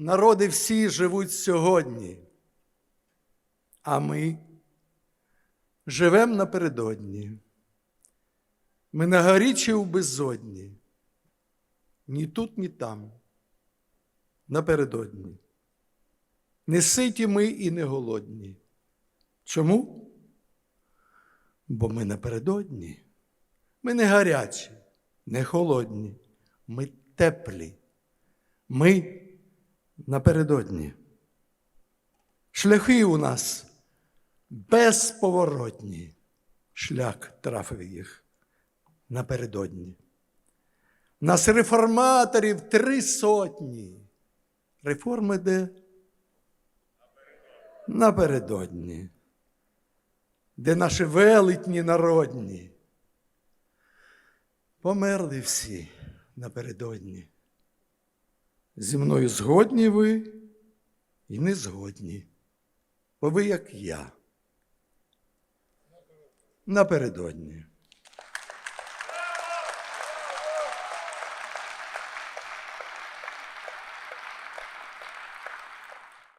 Народи всі живуть сьогодні, а ми живемо напередодні. Ми на горі чи у безодні, ні тут, ні там, напередодні. Не ситі ми і не голодні. Чому? Бо ми напередодні. Ми не гарячі, не холодні, ми теплі. Ми напередодні. Шляхи у нас безповоротні. Шлях трафив їх напередодні. Нас реформаторів три сотні. Реформи де? Напередодні. Де наші велетні народні. Померли всі напередодні. Зі мною згодні ви і не згодні, бо ви як я. Напередодні.